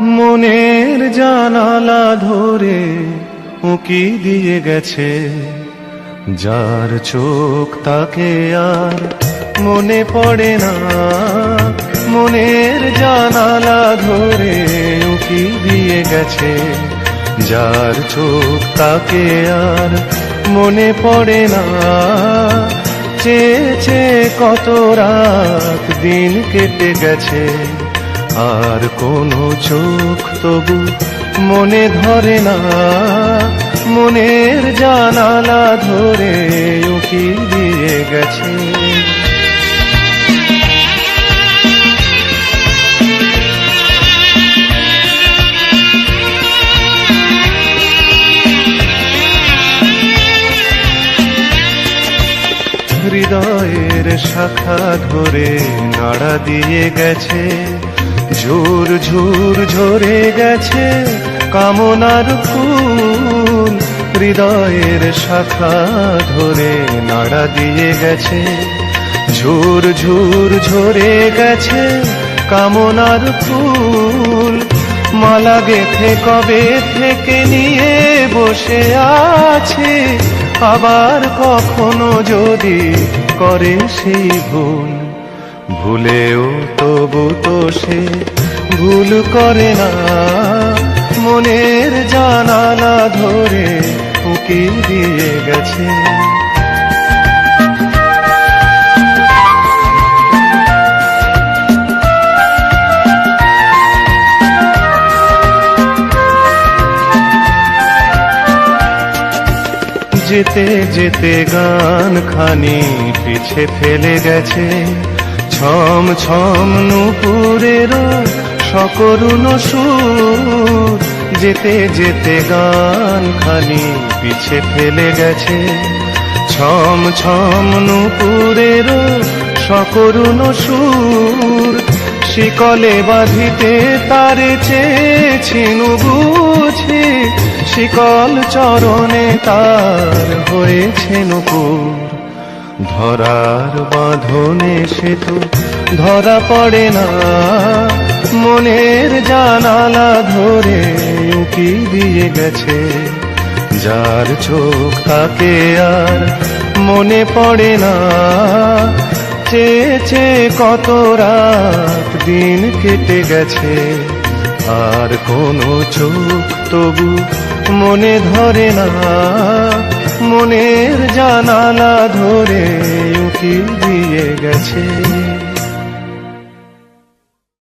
মনের জানালা ধরে উকি দিয়ে গেছে। যার চোখ তাকে আর মনে পড়ে না। মনের জানালা ধরে উকি দিয়ে গেছে। যার চোখ তাকে আর মনে পড়ে না। চেয়ে চেয়ে কত রাত দিন কেটে গেছে। আর কোনো চোখ তবু মনে ধরে না। মনের জানালা ধরে উকি দিয়ে গেছে। হৃদয়ের শাখা ধরে নাড়া দিয়ে গেছে। ঝুর ঝুর ঝরে গেছে কামনার ফুল। হৃদয়ের শাখা ধরে নাড়া দিয়ে গেছে। ঝুর ঝুর ঝরে গেছে কামনার ফুল। মালা গেথে কবে থেকে নিয়ে বসে আছে? আবার কখনো যদি করে সেই ভুল। ভুলেও তবু তো সে ভুল করে না। মনের জানালা ধরে উকি দিয়ে গেছে। যেতে যেতে গান খানি পিছে ফেলে গেছে। ছম ছম নুপুরের সকরুণ সুর। যেতে যেতে গান খানি পিছে ফেলে গেছে। ছম ছম নুপুরের সকরুণ সুর। শিকলে বাঁধিতে তারে চেয়েছিনু বুঝি। শিকল চরণে তার হয়েছে নুপুর ধরার বাঁধনে সে তো ধরা পড়ে না। মনের জানালা ধরে উকি দিয়ে গেছে। যার চোখ তাকে আর মনে পড়ে না। চেয়ে চেয়ে কত রাত দিন কেটে গেছে। আর কোনো চোখ তবু মনে ধরে না। মনের জানালা ধরে উকি দিয়ে গেছে।